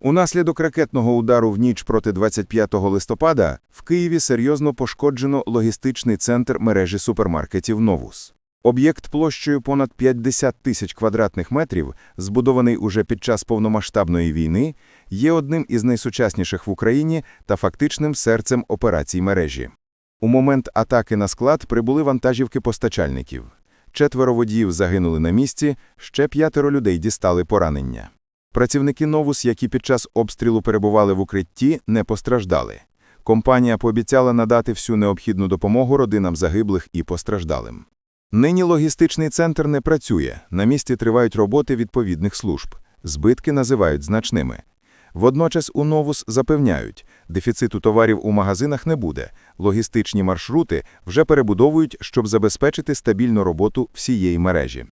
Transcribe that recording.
Унаслідок ракетного удару в ніч проти 25 листопада в Києві серйозно пошкоджено логістичний центр мережі супермаркетів «Новус». Об'єкт площею понад 50 тисяч квадратних метрів, збудований уже під час повномасштабної війни, є одним із найсучасніших в Україні та фактичним серцем операцій мережі. У момент атаки на склад прибули вантажівки постачальників. Четверо водіїв загинули на місці, ще п'ятеро людей дістали поранення. Працівники «Новус», які під час обстрілу перебували в укритті, не постраждали. Компанія пообіцяла надати всю необхідну допомогу родинам загиблих і постраждалим. Нині логістичний центр не працює, на місці тривають роботи відповідних служб. Збитки називають значними. Водночас у «Новус» запевняють, дефіциту товарів у магазинах не буде, логістичні маршрути вже перебудовують, щоб забезпечити стабільну роботу всієї мережі.